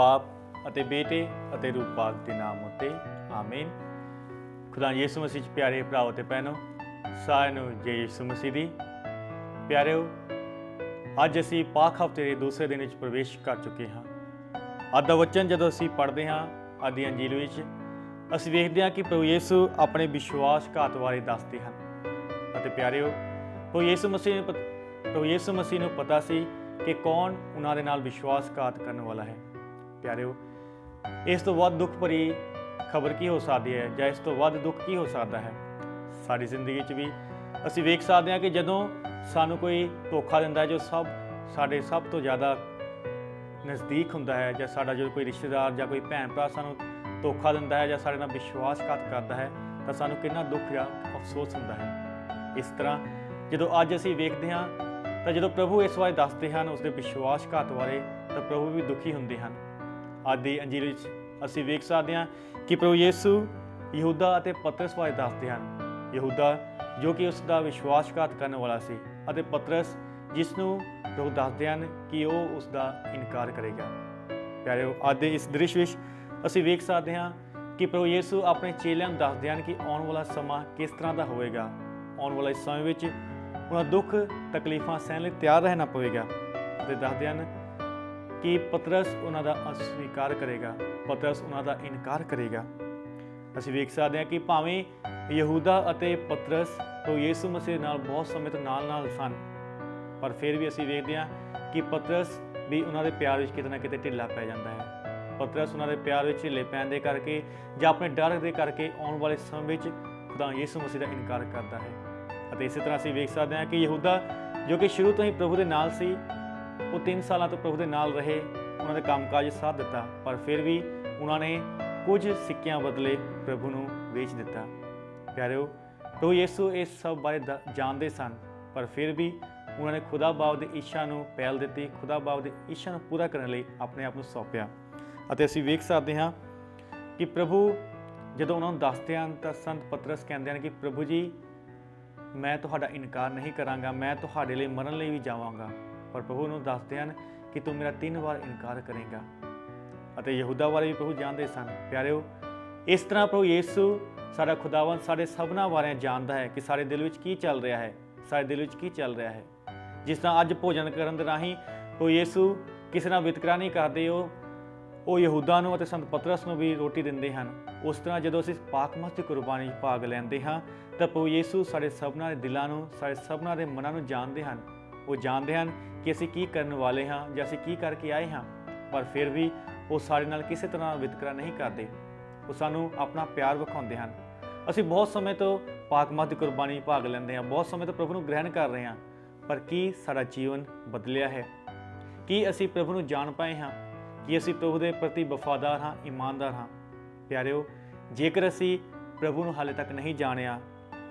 ਬਾਪ ਅਤੇ ਬੇਟੇ ਅਤੇ ਰੂਪ ਪਾਕ ਦੇ ਨਾਮ ਉਤੇ, ਆਮੀਨ। ਖੁਦਾ ਯਿਸੂ ਮਸੀਹ 'ਚ ਪਿਆਰੇ ਭਰਾਓ ਤੇ ਭੈਣੋ ਸਾਰਿਆਂ ਨੂੰ ਜੈ ਯਿਸੂ ਮਸੀਹ ਦੀ। ਪਿਆਰਿਓ, ਅੱਜ ਅਸੀਂ ਪਾਕ ਹਫ਼ਤੇ ਦੇ ਦੂਸਰੇ ਦਿਨ ਵਿੱਚ ਪ੍ਰਵੇਸ਼ ਕਰ ਚੁੱਕੇ ਹਾਂ। ਅੱਜ ਦਾ ਵਚਨ ਜਦੋਂ ਅਸੀਂ ਪੜ੍ਹਦੇ ਹਾਂ, ਅੱਜ ਦੀ ਅੰਜੀਲ ਵਿੱਚ, ਅਸੀਂ ਵੇਖਦੇ ਹਾਂ ਕਿ ਪ੍ਰਭੂ ਯਿਸੂ ਆਪਣੇ ਵਿਸ਼ਵਾਸਘਾਤ ਬਾਰੇ ਦੱਸਦੇ ਹਨ। ਅਤੇ ਪਿਆਰਿਓ, ਪ੍ਰਭੂ ਯਿਸੂ ਮਸੀਹ ਨੂੰ ਪਤ- ਪ੍ਰਭੂ ਯਿਸੂ ਮਸੀਹ ਨੂੰ ਪਤਾ ਸੀ ਕਿ ਕੌਣ ਉਹਨਾਂ ਦੇ ਨਾਲ ਵਿਸ਼ਵਾਸਘਾਤ ਕਰਨ ਵਾਲਾ ਹੈ। ਪਿਆਰਿਓ, ਇਸ ਤੋਂ ਵੱਧ ਦੁੱਖ ਭਰੀ ਖਬਰ ਕੀ ਹੋ ਸਕਦੀ ਹੈ ਜਾਂ ਇਸ ਤੋਂ ਵੱਧ ਦੁੱਖ ਕੀ ਹੋ ਸਕਦਾ ਹੈ? ਸਾਡੀ ਜ਼ਿੰਦਗੀ 'ਚ ਵੀ ਅਸੀਂ ਵੇਖ ਸਕਦੇ ਹਾਂ ਕਿ ਜਦੋਂ ਸਾਨੂੰ ਕੋਈ ਧੋਖਾ ਦਿੰਦਾ ਹੈ, ਜੋ ਸਭ ਸਾਡੇ ਸਭ ਤੋਂ ਜ਼ਿਆਦਾ ਨਜ਼ਦੀਕ ਹੁੰਦਾ ਹੈ ਜਾਂ ਸਾਡਾ ਜੋ ਕੋਈ ਰਿਸ਼ਤੇਦਾਰ ਜਾਂ ਕੋਈ ਭੈਣ ਭਰਾ ਸਾਨੂੰ ਧੋਖਾ ਦਿੰਦਾ ਹੈ ਜਾਂ ਸਾਡੇ ਨਾਲ ਵਿਸ਼ਵਾਸਘਾਤ ਕਰਦਾ ਹੈ, ਤਾਂ ਸਾਨੂੰ ਕਿੰਨਾ ਦੁੱਖ ਜਾਂ ਅਫਸੋਸ ਹੁੰਦਾ ਹੈ। ਇਸ ਤਰ੍ਹਾਂ ਜਦੋਂ ਅੱਜ ਅਸੀਂ ਵੇਖਦੇ ਹਾਂ, ਤਾਂ ਜਦੋਂ ਪ੍ਰਭੂ ਇਸ ਬਾਰੇ ਦੱਸਦੇ ਹਨ ਉਸ ਦੇ ਵਿਸ਼ਵਾਸਘਾਤ ਬਾਰੇ, ਤਾਂ ਪ੍ਰਭੂ ਵੀ ਦੁਖੀ ਹੁੰਦੇ ਹਨ। ਅੱਜ ਦੀ ਅੰਜੀਲ ਵਿੱਚ ਅਸੀਂ ਵੇਖ ਸਕਦੇ ਹਾਂ ਕਿ ਪ੍ਰਭੂ ਯੀਸੂ ਯਹੂਦਾ ਅਤੇ ਪਤਰਸ ਬਾਰੇ ਦੱਸਦੇ ਹਨ। ਯਹੂਦਾ ਜੋ ਕਿ ਉਸ ਦਾ ਵਿਸ਼ਵਾਸਘਾਤ ਕਰਨ ਵਾਲਾ ਸੀ ਅਤੇ ਪਤਰਸ ਜਿਸ ਨੂੰ ਪ੍ਰਭੂ ਦੱਸਦੇ ਹਨ ਕਿ ਉਹ ਉਸ ਦਾ ਇਨਕਾਰ ਕਰੇਗਾ। ਪਿਆਰੇ ਅੱਜ ਦੇ ਇਸ ਦ੍ਰਿਸ਼ ਵਿੱਚ ਅਸੀਂ ਵੇਖ ਸਕਦੇ ਹਾਂ ਕਿ ਪ੍ਰਭੂ ਯੀਸੂ ਆਪਣੇ ਚੇਲਿਆਂ ਨੂੰ ਦੱਸਦੇ ਹਨ ਕਿ ਆਉਣ ਵਾਲਾ ਸਮਾਂ ਕਿਸ ਤਰ੍ਹਾਂ ਦਾ ਹੋਵੇਗਾ। ਆਉਣ ਵਾਲੇ ਸਮੇਂ ਵਿੱਚ ਉਹਨਾਂ ਦੁੱਖ ਤਕਲੀਫਾਂ ਸਹਿਣ ਲਈ ਤਿਆਰ ਰਹਿਣਾ ਪਵੇਗਾ ਅਤੇ ਦੱਸਦੇ ਹਨ ਕਿ ਪਤਰਸ ਉਹਨਾਂ ਦਾ ਅਸਵੀਕਾਰ ਕਰੇਗਾ, ਪਤਰਸ ਉਹਨਾਂ ਦਾ ਇਨਕਾਰ ਕਰੇਗਾ। ਅਸੀਂ ਵੇਖ ਸਕਦੇ ਹਾਂ ਕਿ ਭਾਵੇਂ ਯਹੂਦਾ ਅਤੇ ਪਤਰਸ ਤੋਂ ਯੀਸੂ ਮਸੀਹ ਨਾਲ ਬਹੁਤ ਸਮੇਂ ਤੋਂ ਨਾਲ-ਨਾਲ ਸਨ, ਪਰ ਫਿਰ ਵੀ ਅਸੀਂ ਵੇਖਦੇ ਹਾਂ ਕਿ ਪਤਰਸ ਵੀ ਉਹਨਾਂ ਦੇ ਪਿਆਰ ਵਿੱਚ ਕਿਤੇ ਨਾ ਕਿਤੇ ਢਿੱਲਾ ਪੈ ਜਾਂਦਾ ਹੈ। ਪਤਰਸ ਉਹਨਾਂ ਦੇ ਪਿਆਰ ਵਿੱਚ ਢਿੱਲੇ ਪੈਣ ਦੇ ਕਰਕੇ ਜਾਂ ਆਪਣੇ ਡਰ ਦੇ ਕਰਕੇ ਆਉਣ ਵਾਲੇ ਸਮੇਂ ਵਿੱਚ ਖੁਦਾ ਯੀਸੂ ਮਸੀਹ ਦਾ ਇਨਕਾਰ ਕਰਦਾ ਹੈ। ਅਤੇ ਇਸੇ ਤਰ੍ਹਾਂ ਅਸੀਂ ਵੇਖ ਸਕਦੇ ਹਾਂ ਕਿ ਯਹੂਦਾ ਜੋ ਕਿ ਸ਼ੁਰੂ ਤੋਂ ਹੀ ਪ੍ਰਭੂ ਦੇ ਨਾਲ ਸੀ ਉਹ 3 ਸਾਲਾਂ ਤੋਂ ਪ੍ਰਭੂ ਦੇ ਨਾਲ ਰਹੇ, ਉਹਨਾਂ ਦੇ ਕੰਮਕਾਜ ਸਾਥ ਦਿੱਤਾ, ਪਰ ਫਿਰ ਵੀ ਉਹਨਾਂ ਨੇ ਕੁਝ ਸਿੱਕਿਆਂ ਬਦਲੇ ਪ੍ਰਭੂ ਨੂੰ ਵੇਚ ਦਿੱਤਾ। ਪਿਆਰਿਓ, ਪ੍ਰਭੂ ਯਿਸੂ ਇਸ ਸਭ ਬਾਰੇ ਦ- ਜਾਣਦੇ ਸਨ, ਪਰ ਫਿਰ ਵੀ ਉਹਨਾਂ ਨੇ ਖੁਦਾ ਬਾਪ ਦੀ ਇੱਛਾ ਨੂੰ ਪਹਿਲ ਦਿੱਤੀ, ਖੁਦਾ ਬਾਪ ਦੀ ਇੱਛਾ ਨੂੰ ਪੂਰਾ ਕਰਨ ਲਈ ਆਪਣੇ ਆਪ ਨੂੰ ਸੌਂਪਿਆ। ਅਤੇ ਅਸੀਂ ਵੇਖ ਸਕਦੇ ਹਾਂ ਕਿ ਪ੍ਰਭੂ ਜਦੋਂ ਉਹਨਾਂ ਨੂੰ ਦੱਸਦੇ ਹਨ ਤਾਂ ਸੰਤ ਪਤਰਸ ਕਹਿੰਦੇ ਹਨ ਕਿ ਪ੍ਰਭੂ ਜੀ, ਮੈਂ ਤੁਹਾਡਾ ਇਨਕਾਰ ਨਹੀਂ ਕਰਾਂਗਾ, ਮੈਂ ਤੁਹਾਡੇ ਲਈ ਮਰਨ ਲਈ ਵੀ ਜਾਵਾਂਗਾ। ਪਰ ਪ੍ਰਭੂ ਨੂੰ ਦੱਸਦੇ ਹਨ ਕਿ ਤੂੰ ਮੇਰਾ ਤਿੰਨ ਵਾਰ ਇਨਕਾਰ ਕਰੇਗਾ। ਅਤੇ ਯਹੂਦਾ ਬਾਰੇ ਵੀ ਪ੍ਰਭੂ ਜਾਣਦੇ ਸਨ। ਪਿਆਰਿਓ, ਇਸ ਤਰ੍ਹਾਂ ਪ੍ਰਭੂ ਯੀਸੂ ਸਾਡਾ ਖੁਦਾਵੰਦ ਸਾਡੇ ਸਭਨਾ ਬਾਰੇ ਜਾਣਦਾ ਹੈ ਕਿ ਸਾਡੇ ਦਿਲ ਵਿੱਚ ਕੀ ਚੱਲ ਰਿਹਾ ਹੈ, ਸਾਡੇ ਦਿਲ ਵਿੱਚ ਕੀ ਚੱਲ ਰਿਹਾ ਹੈ। ਜਿਸ ਤਰ੍ਹਾਂ ਅੱਜ ਭੋਜਨ ਕਰਨ ਦੇ ਰਾਹੀਂ ਪ੍ਰਭੂ ਯੀਸੂ ਕਿਸੇ ਨਾਲ ਵਿਤਕਰਾ ਨਹੀਂ ਕਰਦੇ, ਉਹ ਉਹ ਯਹੂਦਾ ਨੂੰ ਅਤੇ ਸੰਤ ਪਤਰਸ ਨੂੰ ਵੀ ਰੋਟੀ ਦਿੰਦੇ ਹਨ। ਉਸ ਤਰ੍ਹਾਂ ਜਦੋਂ ਅਸੀਂ ਪਾਕ ਮਸਤ ਕੁਰਬਾਨੀ ਵਿੱਚ ਭਾਗ ਲੈਂਦੇ ਹਾਂ, ਤਾਂ ਪ੍ਰਭੂ ਯੀਸੂ ਸਾਡੇ ਸਭਨਾਂ ਦੇ ਦਿਲਾਂ ਨੂੰ, ਸਾਡੇ ਸਭਨਾਂ ਦੇ ਮਨਾਂ ਨੂੰ ਜਾਣਦੇ ਹਨ। ਉਹ ਜਾਣਦੇ ਹਨ ਕਿ ਅਸੀਂ ਕੀ ਕਰਨ ਵਾਲੇ ਹਾਂ ਜਾਂ ਅਸੀਂ ਕੀ ਕਰਕੇ ਆਏ ਹਾਂ, ਪਰ ਫਿਰ ਵੀ ਉਹ ਸਾਡੇ ਨਾਲ ਕਿਸੇ ਤਰ੍ਹਾਂ ਵਿਤਕਰਾ ਨਹੀਂ ਕਰਦੇ। ਉਹ ਸਾਨੂੰ ਆਪਣਾ ਪਿਆਰ ਵਿਖਾਉਂਦੇ ਹਨ। ਅਸੀਂ ਬਹੁਤ ਸਮੇਂ ਤੋਂ ਪਾਕ ਦੀ ਕੁਰਬਾਨੀ ਭਾਗ ਲੈਂਦੇ ਹਾਂ, ਬਹੁਤ ਸਮੇਂ ਤੋਂ ਪ੍ਰਭੂ ਨੂੰ ਗ੍ਰਹਿਣ ਕਰ ਰਹੇ ਹਾਂ। ਪਰ ਕੀ ਸਾਡਾ ਜੀਵਨ ਬਦਲਿਆ ਹੈ? ਕੀ ਅਸੀਂ ਪ੍ਰਭੂ ਨੂੰ ਜਾਣ ਪਾਏ ਹਾਂ? ਕਿ ਅਸੀਂ ਪ੍ਰਭੂ ਦੇ ਪ੍ਰਤੀ ਵਫਾਦਾਰ ਹਾਂ, ਇਮਾਨਦਾਰ ਹਾਂ? ਪਿਆਰਿਓ, ਜੇਕਰ ਅਸੀਂ ਪ੍ਰਭੂ ਨੂੰ ਹਾਲੇ ਤੱਕ ਨਹੀਂ ਜਾਣਿਆ,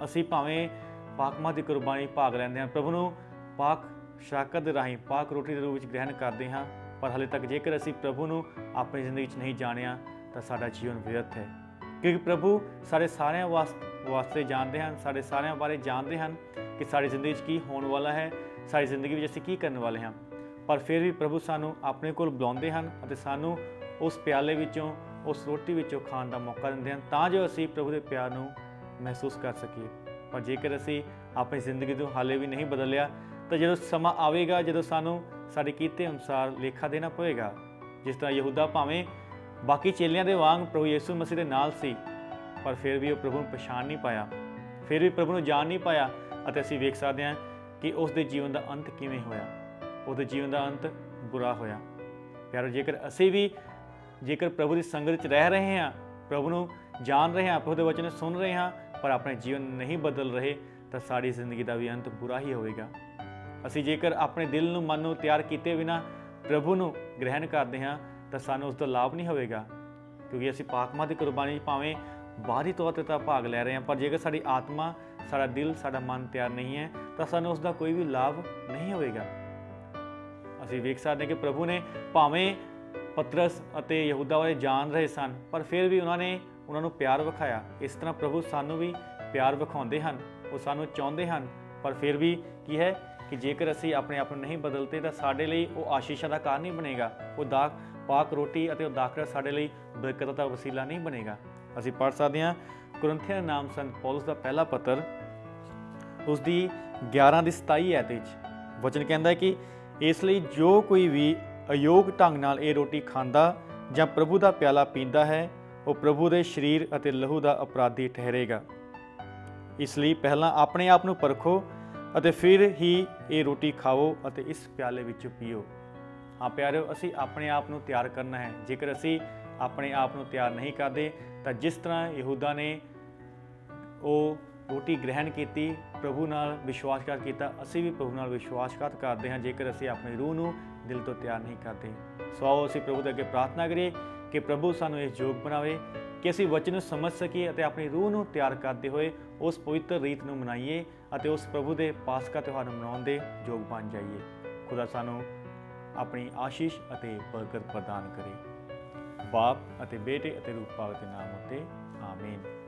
ਅਸੀਂ ਭਾਵੇਂ ਪਾਕਮਾ ਦੀ ਕੁਰਬਾਨੀ ਭਾਗ ਲੈਂਦੇ ਹਾਂ, ਪ੍ਰਭੂ ਨੂੰ ਪਾਕ ਸ਼ਰਾਕਤ ਦੇ ਰਾਹੀਂ ਪਾਕ ਰੋਟੀ ਦੇ ਰੂਪ ਵਿੱਚ ਗ੍ਰਹਿਣ ਕਰਦੇ ਹਾਂ, ਪਰ ਹਾਲੇ ਤੱਕ ਜੇਕਰ ਅਸੀਂ ਪ੍ਰਭੂ ਨੂੰ ਆਪਣੀ ਜ਼ਿੰਦਗੀ 'ਚ ਨਹੀਂ ਜਾਣਿਆ, ਤਾਂ ਸਾਡਾ ਜੀਵਨ ਵਿਅਰਥ ਹੈ। ਕਿਉਂਕਿ ਪ੍ਰਭੂ ਸਾਡੇ ਸਾਰਿਆਂ ਵਾਸ- ਵਾਸਤੇ ਜਾਣਦੇ ਹਨ, ਸਾਡੇ ਸਾਰਿਆਂ ਬਾਰੇ ਜਾਣਦੇ ਹਨ ਕਿ ਸਾਡੀ ਜ਼ਿੰਦਗੀ 'ਚ ਕੀ ਹੋਣ ਵਾਲਾ ਹੈ, ਸਾਡੀ ਜ਼ਿੰਦਗੀ ਵਿੱਚ ਅਸੀਂ ਕੀ ਕਰਨ ਵਾਲੇ ਹਾਂ। ਪਰ ਫਿਰ ਵੀ ਪ੍ਰਭੂ ਸਾਨੂੰ ਆਪਣੇ ਕੋਲ ਬੁਲਾਉਂਦੇ ਹਨ ਅਤੇ ਸਾਨੂੰ ਉਸ ਪਿਆਲੇ ਵਿੱਚੋਂ, ਉਸ ਰੋਟੀ ਵਿੱਚੋਂ ਖਾਣ ਦਾ ਮੌਕਾ ਦਿੰਦੇ ਹਨ, ਤਾਂ ਜੋ ਅਸੀਂ ਪ੍ਰਭੂ ਦੇ ਪਿਆਰ ਨੂੰ ਮਹਿਸੂਸ ਕਰ ਸਕੀਏ। ਪਰ ਜੇਕਰ ਅਸੀਂ ਆਪਣੀ ਜ਼ਿੰਦਗੀ ਤੋਂ ਹਾਲੇ ਵੀ ਨਹੀਂ ਬਦਲਿਆ ਤਾਂ ਜਦੋਂ ਸਮਾਂ ਆਵੇਗਾ, ਜਦੋਂ ਸਾਨੂੰ ਸਾਡੇ ਕੀਤੇ ਅਨੁਸਾਰ ਲੇਖਾ ਦੇਣਾ ਪਵੇਗਾ, ਜਿਸ ਤਰ੍ਹਾਂ ਯਹੂਦਾ ਭਾਵੇਂ ਬਾਕੀ ਚੇਲਿਆਂ ਦੇ ਵਾਂਗ ਪ੍ਰਭੂ ਯਿਸੂ ਮਸੀਹ ਦੇ ਨਾਲ ਸੀ, ਪਰ ਫਿਰ ਵੀ ਉਹ ਪ੍ਰਭੂ ਨੂੰ ਪਛਾਣ ਨਹੀਂ ਪਾਇਆ, ਫਿਰ ਵੀ ਪ੍ਰਭੂ ਨੂੰ ਜਾਣ ਨਹੀਂ ਪਾਇਆ ਅਤੇ ਅਸੀਂ ਵੇਖ ਸਕਦੇ ਹਾਂ ਕਿ ਉਸ ਦੇ ਜੀਵਨ ਦਾ ਅੰਤ ਕਿਵੇਂ ਹੋਇਆ। ਉਹਦੇ ਜੀਵਨ ਦਾ ਅੰਤ ਬੁਰਾ ਹੋਇਆ। ਪਿਆਰੋ, ਜੇਕਰ ਅਸੀਂ ਵੀ, ਜੇਕਰ ਪ੍ਰਭੂ ਦੀ ਸੰਗਤ ਵਿੱਚ ਰਹਿ ਰਹੇ ਹਾਂ, ਪ੍ਰਭੂ ਨੂੰ ਜਾਣ ਰਹੇ ਹਾਂ, ਪ੍ਰਭੂ ਦੇ ਵਚਨ ਸੁਣ ਰਹੇ ਹਾਂ, ਪਰ ਆਪਣੇ ਜੀਵਨ ਨਹੀਂ ਬਦਲ ਰਹੇ, ਤਾਂ ਸਾਡੀ ਜ਼ਿੰਦਗੀ ਦਾ ਵੀ ਅੰਤ ਬੁਰਾ ਹੀ ਹੋਵੇਗਾ। ਅਸੀਂ ਜੇਕਰ ਆਪਣੇ ਦਿਲ ਨੂੰ, ਮਨ ਨੂੰ ਤਿਆਰ ਕੀਤੇ ਬਿਨਾ ਪ੍ਰਭੂ ਨੂੰ ਗ੍ਰਹਿਣ ਕਰਦੇ ਹਾਂ, ਤਾਂ ਸਾਨੂੰ ਉਸ ਦਾ ਲਾਭ ਨਹੀਂ ਹੋਵੇਗਾ। ਕਿਉਂਕਿ ਅਸੀਂ ਪਾਕਮਾ ਦੀ ਕੁਰਬਾਨੀ 'ਚ ਭਾਵੇਂ ਬਾਹਰੀ ਤੌਰ ਤੇ ਤਾਂ ਭਾਗ ਲੈ ਰਹੇ ਹਾਂ, ਪਰ ਜੇਕਰ ਸਾਡੀ ਆਤਮਾ, ਸਾਡਾ ਦਿਲ, ਸਾਡਾ ਮਨ ਤਿਆਰ ਨਹੀਂ ਹੈ, ਤਾਂ ਸਾਨੂੰ ਉਸ ਦਾ ਕੋਈ ਵੀ ਲਾਭ ਨਹੀਂ ਹੋਵੇਗਾ। ਅਸੀਂ ਵੇਖ ਸਕਦੇ ਹਾਂ ਕਿ ਪ੍ਰਭੂ ਨੇ ਭਾਵੇਂ ਪਤਰਸ ਅਤੇ ਯਹੂਦਾ ਵਾਲੇ ਜਾਣ ਰਹੇ ਸਨ, ਪਰ ਫਿਰ ਵੀ ਉਹਨਾਂ ਨੇ ਉਹਨਾਂ ਨੂੰ ਪਿਆਰ ਵਿਖਾਇਆ। ਇਸ ਤਰ੍ਹਾਂ ਪ੍ਰਭੂ ਸਾਨੂੰ ਵੀ ਪਿਆਰ ਵਿਖਾਉਂਦੇ ਹਨ, ਉਹ ਸਾਨੂੰ ਚਾਹੁੰਦੇ ਹਨ, ਪਰ ਫਿਰ ਵੀ ਕੀ ਹੈ ਕਿ ਜੇਕਰ ਅਸੀਂ ਆਪਣੇ ਆਪ ਨੂੰ ਨਹੀਂ ਬਦਲਦੇ ਤਾਂ ਸਾਡੇ ਲਈ ਉਹ ਆਸ਼ੀਸ਼ਾਂ ਦਾ ਕਾਰਨ ਨਹੀਂ ਬਣੇਗਾ। ਉਹ ਦਾ ਪਾਕ ਰੋਟੀ ਅਤੇ ਉਹ ਦਾਖਲਾ ਸਾਡੇ ਲਈ ਬਰਕਤ ਦਾ ਵਸੀਲਾ ਨਹੀਂ ਬਣੇਗਾ। ਅਸੀਂ ਪੜ੍ਹ ਸਕਦੇ ਹਾਂ, ਕੁਰਿੰਥੀਆਂ ਨਾਮ ਸੰਤ ਪੌਲਸ ਦਾ ਪਹਿਲਾ ਪੱਤਰ। ਉਸ ਦੀ 11 ਦੀ 27 ਐਤ ਵਿੱਚ ਵਚਨ ਕਹਿੰਦਾ ਹੈ ਕਿ ਇਸ ਲਈ ਜੋ ਕੋਈ ਵੀ ਅਯੋਗ ਢੰਗ ਨਾਲ ਇਹ ਰੋਟੀ ਖਾਂਦਾ ਜਾਂ ਪ੍ਰਭੂ ਦਾ ਪਿਆਲਾ ਪੀਂਦਾ ਹੈ, ਉਹ ਪ੍ਰਭੂ ਦੇ ਸਰੀਰ ਅਤੇ ਲਹੂ ਦਾ ਅਪਰਾਧੀ ਠਹਿਰੇਗਾ। ਇਸ ਲਈ ਪਹਿਲਾਂ ਆਪਣੇ ਆਪ ਨੂੰ ਪਰਖੋ ਅਤੇ ਫਿਰ ਹੀ ਇਹ ਰੋਟੀ ਖਾਓ ਅਤੇ ਇਸ ਪਿਆਲੇ ਵਿੱਚੋਂ ਪੀਓ। ਹਾਂ ਪਿਆਰਿਓ, ਅਸੀਂ ਆਪਣੇ ਆਪ ਨੂੰ ਤਿਆਰ ਕਰਨਾ ਹੈ। ਜੇਕਰ ਅਸੀਂ ਆਪਣੇ ਆਪ ਨੂੰ ਤਿਆਰ ਨਹੀਂ ਕਰਦੇ, ਤਾਂ ਜਿਸ ਤਰ੍ਹਾਂ ਯਹੂਦਾ ਨੇ ਉਹ ਰੋਟੀ ਗ੍ਰਹਿਣ ਕੀਤੀ, ਪ੍ਰਭੂ ਨਾਲ ਵਿਸ਼ਵਾਸਘਾਤ ਕੀਤਾ, ਅਸੀਂ ਵੀ ਪ੍ਰਭੂ ਨਾਲ ਵਿਸ਼ਵਾਸਘਾਤ ਕਰਦੇ ਹਾਂ, ਜੇਕਰ ਅਸੀਂ ਆਪਣੀ ਰੂਹ ਨੂੰ ਦਿਲ ਤੋਂ ਤਿਆਰ ਨਹੀਂ ਕਰਦੇ। ਸੋ ਆਓ ਅਸੀਂ ਪ੍ਰਭੂ ਦੇ ਅੱਗੇ ਪ੍ਰਾਰਥਨਾ ਕਰੀਏ ਕਿ ਪ੍ਰਭੂ ਸਾਨੂੰ ਇਸ ਯੋਗ ਬਣਾਵੇ ਕਿ ਅਸੀਂ ਵਚਨ ਨੂੰ ਸਮਝ ਸਕੀਏ ਅਤੇ ਆਪਣੀ ਰੂਹ ਨੂੰ ਤਿਆਰ ਕਰਦੇ ਹੋਏ ਉਸ ਪਵਿੱਤਰ ਰੀਤ ਨੂੰ ਮਨਾਈਏ। ਅਤੇ ਉਸ ਪ੍ਰਭੂ ਦੇ ਪਾਸਕਾ ਤਿਉਹਾਰ ਨੂੰ ਮਨਾਉਣ ਦੇ ਯੋਗ ਬਣ ਜਾਈਏ। ਖੁਦਾ ਸਾਨੂੰ ਆਪਣੀ ਆਸ਼ੀਸ਼ ਅਤੇ ਬਰਕਤ ਪ੍ਰਦਾਨ ਕਰੇ। ਬਾਪ ਅਤੇ ਬੇਟੇ ਅਤੇ ਰੂਪ ਪਾਵ ਦੇ ਨਾਮ ਉਤੇ, ਆਮੀਨ।